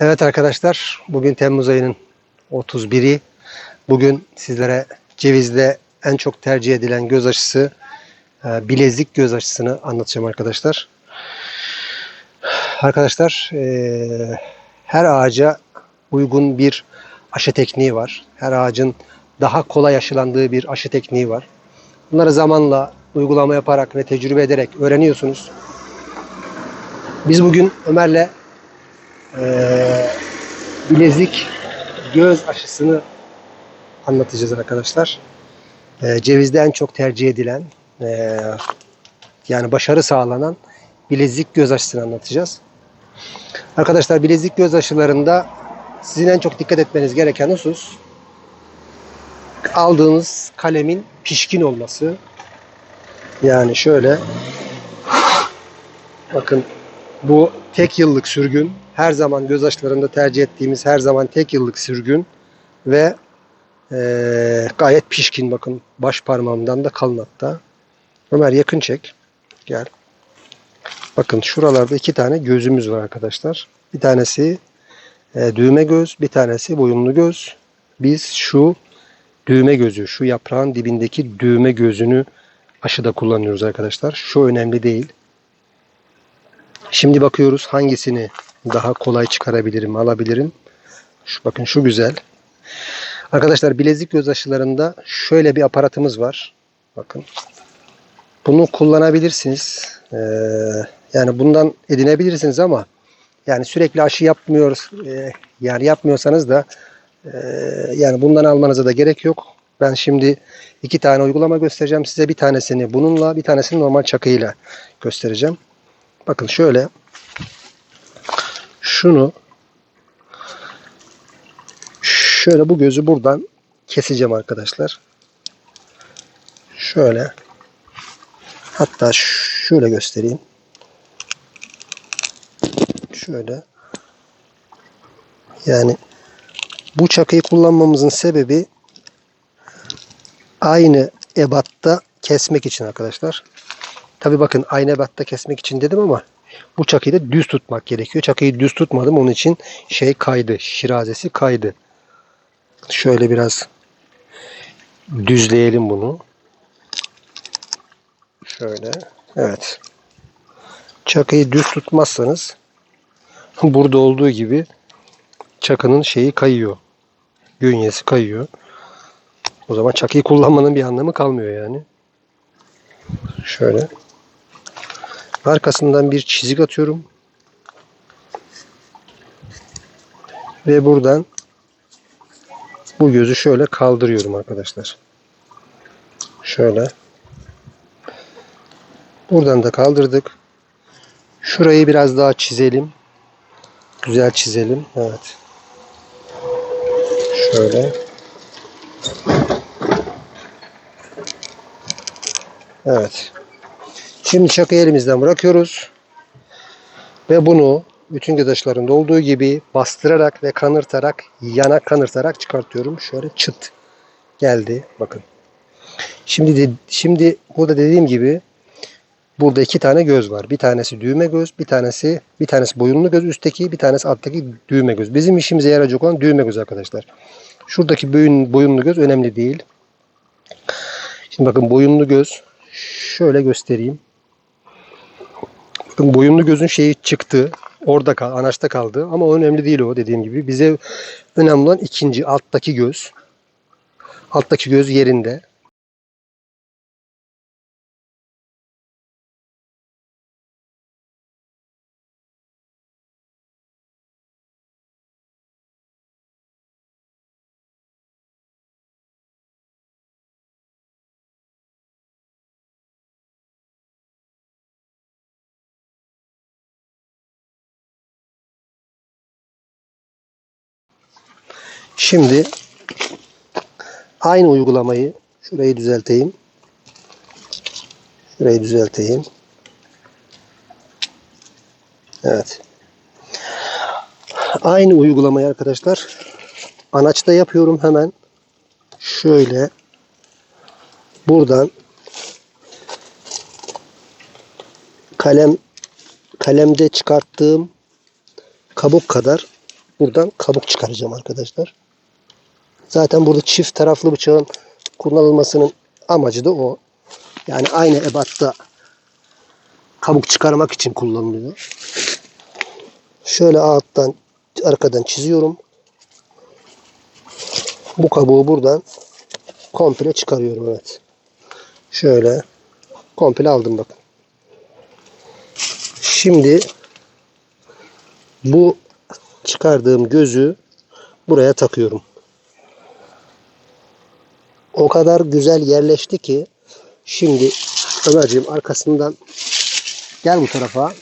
Evet arkadaşlar, bugün Temmuz ayının 31'i. Bugün sizlere cevizde en çok tercih edilen göz aşısı, e, bilezik göz aşısını anlatacağım arkadaşlar. Arkadaşlar, e, her ağaca uygun bir aşı tekniği var. Her ağacın daha kolay aşılandığı bir aşı tekniği var. Bunları zamanla uygulama yaparak ve tecrübe ederek öğreniyorsunuz. Biz bugün Ömer'le bilezik göz aşısını anlatacağız arkadaşlar. Ee, cevizde en çok tercih edilen ee, yani başarı sağlanan bilezik göz aşısını anlatacağız. Arkadaşlar bilezik göz aşılarında sizin en çok dikkat etmeniz gereken husus aldığınız kalemin pişkin olması. Yani şöyle bakın bu tek yıllık sürgün. Her zaman göz aşılarında tercih ettiğimiz her zaman tek yıllık sürgün ve eee, gayet pişkin bakın baş parmağımdan da kalın hatta. Ömer yakın çek. Gel. Bakın şuralarda iki tane gözümüz var arkadaşlar. Bir tanesi e, düğme göz, bir tanesi boyunlu göz. Biz şu düğme gözü, şu yaprağın dibindeki düğme gözünü aşıda kullanıyoruz arkadaşlar. Şu önemli değil. Şimdi bakıyoruz hangisini daha kolay çıkarabilirim, alabilirim. Şu, bakın şu güzel. Arkadaşlar bilezik göz aşılarında şöyle bir aparatımız var. Bakın. Bunu kullanabilirsiniz. Ee, yani bundan edinebilirsiniz ama yani sürekli aşı yapmıyoruz. Ee, yani yapmıyorsanız da e, yani bundan almanıza da gerek yok. Ben şimdi iki tane uygulama göstereceğim size. Bir tanesini bununla, bir tanesini normal çakıyla göstereceğim. Bakın şöyle şunu şöyle bu gözü buradan keseceğim arkadaşlar. Şöyle hatta şöyle göstereyim. Şöyle yani bu çakıyı kullanmamızın sebebi aynı ebatta kesmek için arkadaşlar. Tabi bakın aynı ebatta kesmek için dedim ama bu çakıyı da düz tutmak gerekiyor. Çakıyı düz tutmadım onun için şey kaydı. Şirazesi kaydı. Şöyle biraz düzleyelim bunu. Şöyle. Evet. Çakıyı düz tutmazsanız burada olduğu gibi çakının şeyi kayıyor. Günyesi kayıyor. O zaman çakıyı kullanmanın bir anlamı kalmıyor yani. Şöyle. Arkasından bir çizik atıyorum. Ve buradan bu gözü şöyle kaldırıyorum arkadaşlar. Şöyle. Buradan da kaldırdık. Şurayı biraz daha çizelim. Güzel çizelim. Evet. Şöyle. Evet. Şimdi çakıyı elimizden bırakıyoruz. Ve bunu bütün gödaşlarında olduğu gibi bastırarak ve kanırtarak, yana kanırtarak çıkartıyorum. Şöyle çıt geldi. Bakın. Şimdi de, şimdi burada dediğim gibi burada iki tane göz var. Bir tanesi düğme göz, bir tanesi bir tanesi boyunlu göz üstteki, bir tanesi alttaki düğme göz. Bizim işimize yarayacak olan düğme göz arkadaşlar. Şuradaki boyun, boyunlu göz önemli değil. Şimdi bakın boyunlu göz şöyle göstereyim. Bakın boyunlu gözün şeyi çıktı. Orada kal, anaçta kaldı. Ama o önemli değil o dediğim gibi. Bize önemli olan ikinci alttaki göz. Alttaki göz yerinde. Şimdi aynı uygulamayı şurayı düzelteyim. Şurayı düzelteyim. Evet. Aynı uygulamayı arkadaşlar anaçta yapıyorum hemen. Şöyle buradan kalem kalemde çıkarttığım kabuk kadar buradan kabuk çıkaracağım arkadaşlar. Zaten burada çift taraflı bıçağın kullanılmasının amacı da o. Yani aynı ebatta kabuk çıkarmak için kullanılıyor. Şöyle alttan arkadan çiziyorum. Bu kabuğu buradan komple çıkarıyorum evet. Şöyle komple aldım bakın. Şimdi bu çıkardığım gözü buraya takıyorum. O kadar güzel yerleşti ki şimdi Ömerciğim arkasından gel bu tarafa.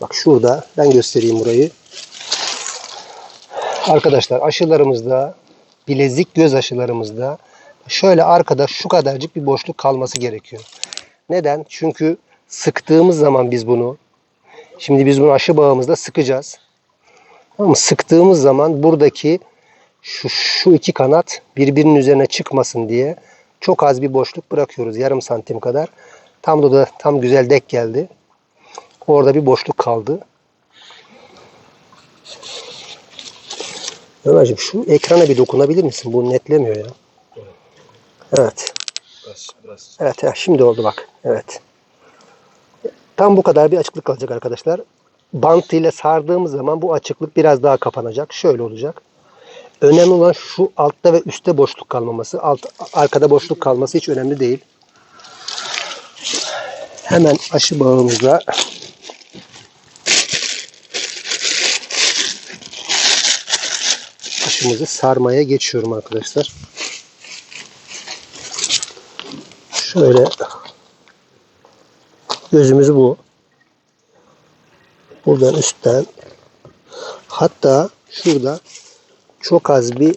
Bak şurada ben göstereyim burayı. Arkadaşlar aşılarımızda bilezik göz aşılarımızda şöyle arkada şu kadarcık bir boşluk kalması gerekiyor. Neden? Çünkü sıktığımız zaman biz bunu şimdi biz bunu aşı bağımızda sıkacağız. Ama sıktığımız zaman buradaki şu, şu iki kanat birbirinin üzerine çıkmasın diye çok az bir boşluk bırakıyoruz. Yarım santim kadar. Tam da, da tam güzel dek geldi. Orada bir boşluk kaldı. Ömerciğim şu ekrana bir dokunabilir misin? Bu netlemiyor ya. Evet. Evet ya şimdi oldu bak. Evet. Tam bu kadar bir açıklık kalacak arkadaşlar. Bant ile sardığımız zaman bu açıklık biraz daha kapanacak. Şöyle olacak. Önemli olan şu altta ve üstte boşluk kalmaması. Alt, arkada boşluk kalması hiç önemli değil. Hemen aşı bağımızla aşımızı sarmaya geçiyorum arkadaşlar. Şöyle gözümüz bu. Buradan üstten hatta şurada çok az bir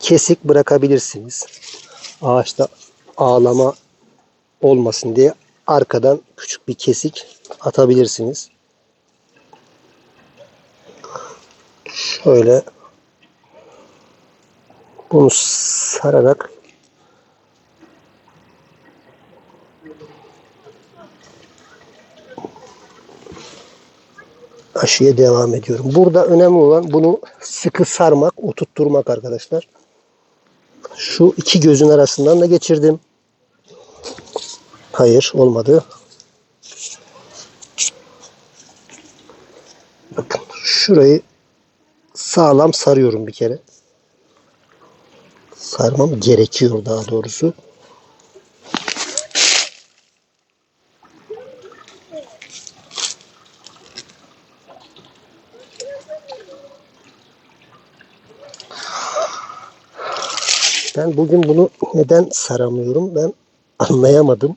kesik bırakabilirsiniz. Ağaçta ağlama olmasın diye arkadan küçük bir kesik atabilirsiniz. Şöyle bunu sararak aşıya devam ediyorum. Burada önemli olan bunu sıkı sarmak, oturtturmak arkadaşlar. Şu iki gözün arasından da geçirdim. Hayır olmadı. Bakın şurayı sağlam sarıyorum bir kere. Sarmam gerekiyor daha doğrusu. Bugün bunu neden saramıyorum ben anlayamadım.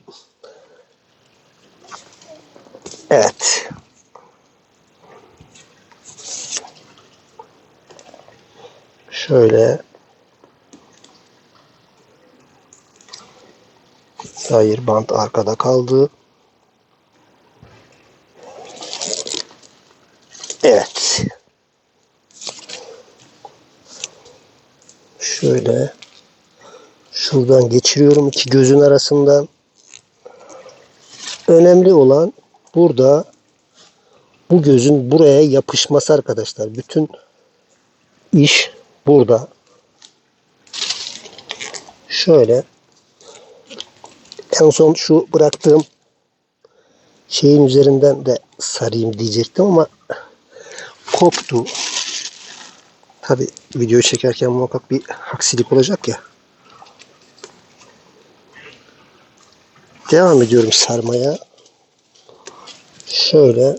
Evet. Şöyle. Hayır bant arkada kaldı. Evet. Şöyle. Şuradan geçiriyorum iki gözün arasından. Önemli olan burada bu gözün buraya yapışması arkadaşlar. Bütün iş burada. Şöyle en son şu bıraktığım şeyin üzerinden de sarayım diyecektim ama koptu. Tabi video çekerken muhakkak bir aksilik olacak ya. Devam ediyorum sarmaya. Şöyle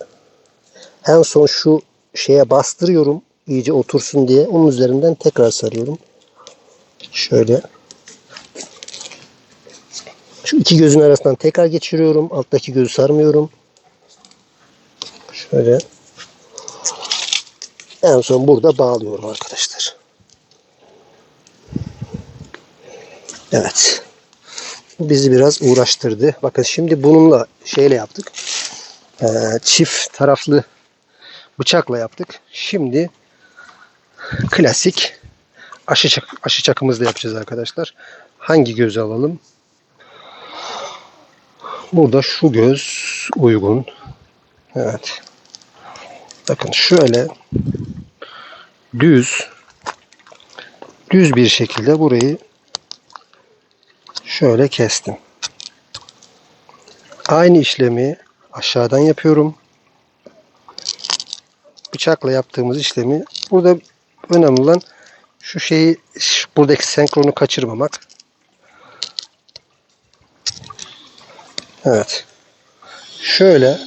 en son şu şeye bastırıyorum iyice otursun diye. Onun üzerinden tekrar sarıyorum. Şöyle. Şu iki gözün arasından tekrar geçiriyorum. Alttaki gözü sarmıyorum. Şöyle. En son burada bağlıyorum arkadaşlar. Evet. Bu bizi biraz uğraştırdı. Bakın şimdi bununla şeyle yaptık. Ee, çift taraflı bıçakla yaptık. Şimdi klasik aşı, çak, aşı çakımızla yapacağız arkadaşlar. Hangi gözü alalım? Burada şu göz uygun. Evet. Bakın şöyle düz düz bir şekilde burayı şöyle kestim. Aynı işlemi aşağıdan yapıyorum. Bıçakla yaptığımız işlemi burada önemli olan şu şeyi buradaki senkronu kaçırmamak. Evet. Şöyle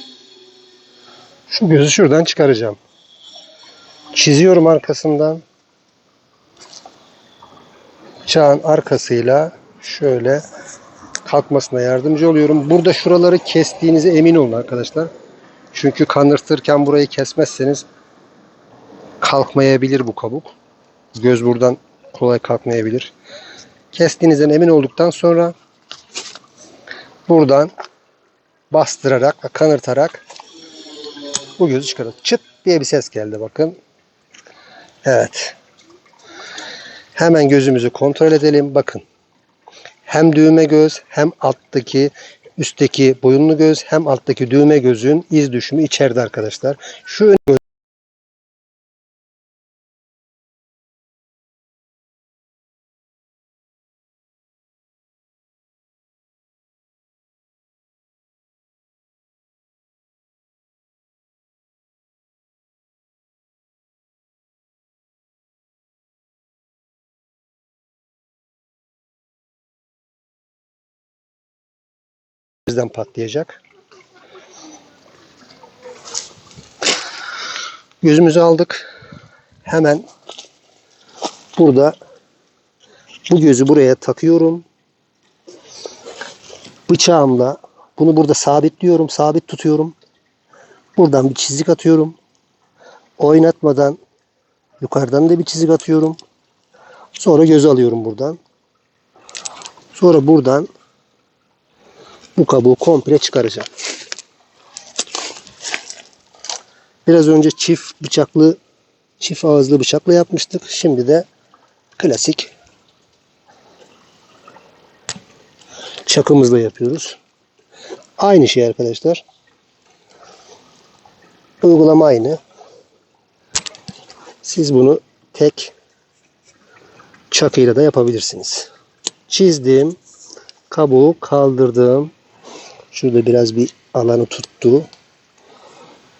şu gözü şuradan çıkaracağım. Çiziyorum arkasından. Bıçağın arkasıyla şöyle kalkmasına yardımcı oluyorum. Burada şuraları kestiğinize emin olun arkadaşlar. Çünkü kanırtırken burayı kesmezseniz kalkmayabilir bu kabuk. Göz buradan kolay kalkmayabilir. Kestiğinizden emin olduktan sonra buradan bastırarak ve kanırtarak bu gözü çıkarın. Çıt diye bir ses geldi bakın. Evet. Hemen gözümüzü kontrol edelim. Bakın. Hem düğme göz hem alttaki üstteki boyunlu göz hem alttaki düğme gözün iz düşümü içeride arkadaşlar. Şu ön göz bizden patlayacak. Gözümüzü aldık. Hemen burada bu gözü buraya takıyorum. Bıçağımla bunu burada sabitliyorum, sabit tutuyorum. Buradan bir çizik atıyorum. Oynatmadan yukarıdan da bir çizik atıyorum. Sonra gözü alıyorum buradan. Sonra buradan bu kabuğu komple çıkaracağım. Biraz önce çift bıçaklı, çift ağızlı bıçakla yapmıştık. Şimdi de klasik çakımızla yapıyoruz. Aynı şey arkadaşlar. Uygulama aynı. Siz bunu tek çakıyla da yapabilirsiniz. Çizdim. Kabuğu kaldırdım. Şurada biraz bir alanı tuttu.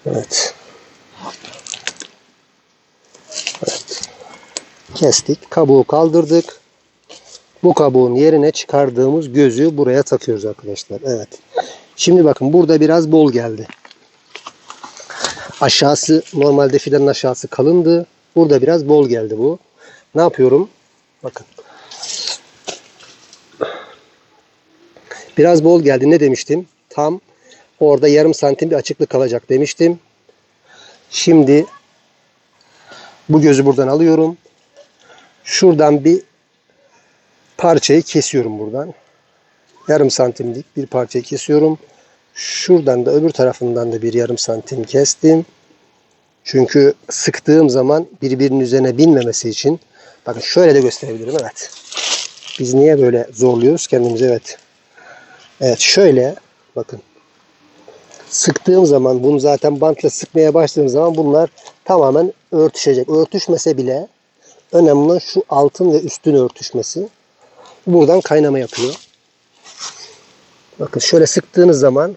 Evet. Evet. Kestik. Kabuğu kaldırdık. Bu kabuğun yerine çıkardığımız gözü buraya takıyoruz arkadaşlar. Evet. Şimdi bakın burada biraz bol geldi. Aşağısı normalde fidanın aşağısı kalındı. Burada biraz bol geldi bu. Ne yapıyorum? Bakın. Biraz bol geldi. Ne demiştim? Tam orada yarım santim bir açıklık kalacak demiştim. Şimdi bu gözü buradan alıyorum. Şuradan bir parçayı kesiyorum buradan. Yarım santimlik bir parçayı kesiyorum. Şuradan da öbür tarafından da bir yarım santim kestim. Çünkü sıktığım zaman birbirinin üzerine binmemesi için bakın şöyle de gösterebilirim evet. Biz niye böyle zorluyoruz kendimizi evet. Evet şöyle bakın. Sıktığım zaman bunu zaten bantla sıkmaya başladığım zaman bunlar tamamen örtüşecek. Örtüşmese bile önemli şu altın ve üstün örtüşmesi. Buradan kaynama yapıyor. Bakın şöyle sıktığınız zaman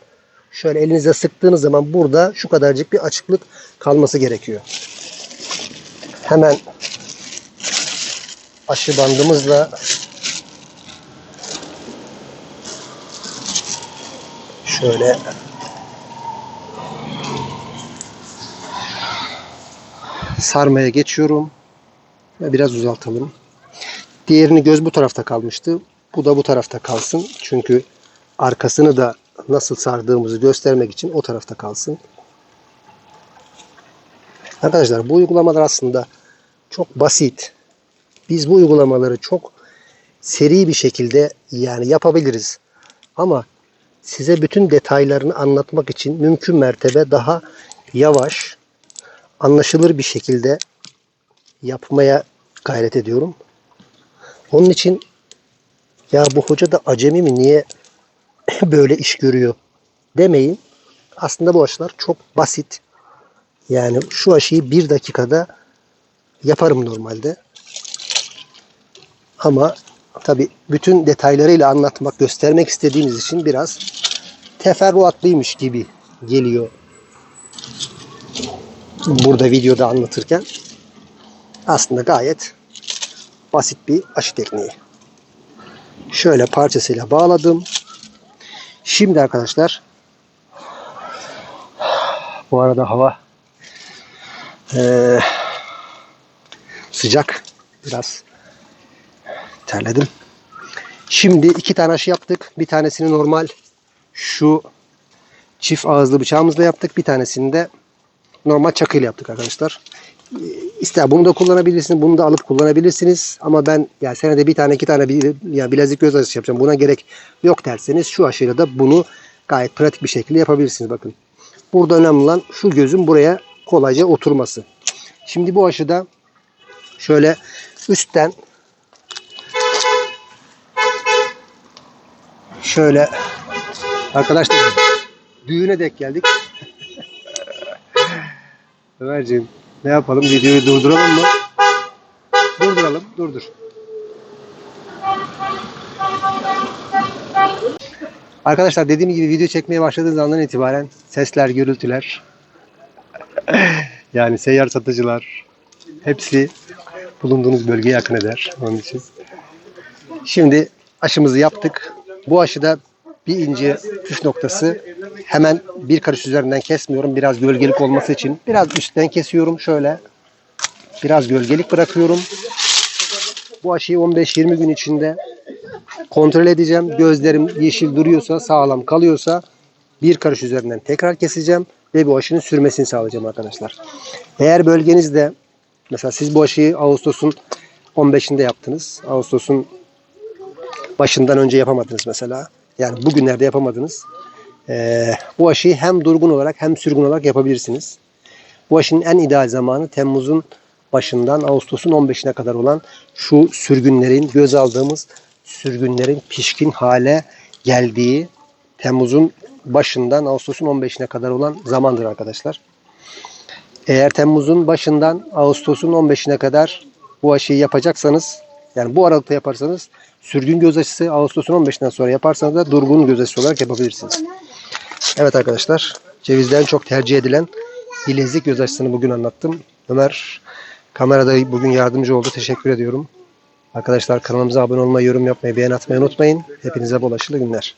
şöyle elinize sıktığınız zaman burada şu kadarcık bir açıklık kalması gerekiyor. Hemen aşı bandımızla şöyle sarmaya geçiyorum ve biraz uzaltalım. Diğerini göz bu tarafta kalmıştı. Bu da bu tarafta kalsın. Çünkü arkasını da nasıl sardığımızı göstermek için o tarafta kalsın. Arkadaşlar bu uygulamalar aslında çok basit. Biz bu uygulamaları çok seri bir şekilde yani yapabiliriz. Ama size bütün detaylarını anlatmak için mümkün mertebe daha yavaş, anlaşılır bir şekilde yapmaya gayret ediyorum. Onun için ya bu hoca da acemi mi niye böyle iş görüyor demeyin. Aslında bu aşılar çok basit. Yani şu aşıyı bir dakikada yaparım normalde. Ama tabi bütün detaylarıyla anlatmak, göstermek istediğimiz için biraz teferruatlıymış gibi geliyor. Burada videoda anlatırken aslında gayet basit bir aşı tekniği. Şöyle parçasıyla bağladım. Şimdi arkadaşlar bu arada hava eee, sıcak. Biraz terledim. Şimdi iki tane aşı yaptık. Bir tanesini normal şu çift ağızlı bıçağımızla yaptık. Bir tanesini de normal çakıyla yaptık arkadaşlar. Ee, İster bunu da kullanabilirsiniz, bunu da alıp kullanabilirsiniz. Ama ben yani senede bir tane iki tane bir, yani bilezik göz aşısı yapacağım. Buna gerek yok derseniz şu aşıyla da bunu gayet pratik bir şekilde yapabilirsiniz. Bakın. Burada önemli olan şu gözün buraya kolayca oturması. Şimdi bu aşıda şöyle üstten şöyle arkadaşlar düğüne dek geldik. Ömerciğim ne yapalım videoyu durduralım mı? Durduralım durdur. Arkadaşlar dediğim gibi video çekmeye başladığınız andan itibaren sesler, gürültüler yani seyyar satıcılar hepsi bulunduğunuz bölgeye yakın eder. Onun için. Şimdi aşımızı yaptık. Bu aşıda bir ince püf noktası hemen bir karış üzerinden kesmiyorum. Biraz gölgelik olması için. Biraz üstten kesiyorum şöyle. Biraz gölgelik bırakıyorum. Bu aşıyı 15-20 gün içinde kontrol edeceğim. Gözlerim yeşil duruyorsa, sağlam kalıyorsa bir karış üzerinden tekrar keseceğim ve bu aşının sürmesini sağlayacağım arkadaşlar. Eğer bölgenizde mesela siz bu aşıyı Ağustos'un 15'inde yaptınız. Ağustos'un başından önce yapamadınız mesela. Yani bugünlerde yapamadınız. Ee, bu aşıyı hem durgun olarak hem sürgün olarak yapabilirsiniz. Bu aşının en ideal zamanı Temmuz'un başından Ağustos'un 15'ine kadar olan şu sürgünlerin, göz aldığımız sürgünlerin pişkin hale geldiği Temmuz'un başından Ağustos'un 15'ine kadar olan zamandır arkadaşlar. Eğer Temmuz'un başından Ağustos'un 15'ine kadar bu aşıyı yapacaksanız yani bu aralıkta yaparsanız sürgün göz aşısı Ağustos'un 15'inden sonra yaparsanız da durgun göz aşısı olarak yapabilirsiniz. Evet arkadaşlar cevizden çok tercih edilen bilezik göz aşısını bugün anlattım. Ömer kamerada bugün yardımcı oldu. Teşekkür ediyorum. Arkadaşlar kanalımıza abone olmayı, yorum yapmayı, beğen atmayı unutmayın. Hepinize bol aşılı günler.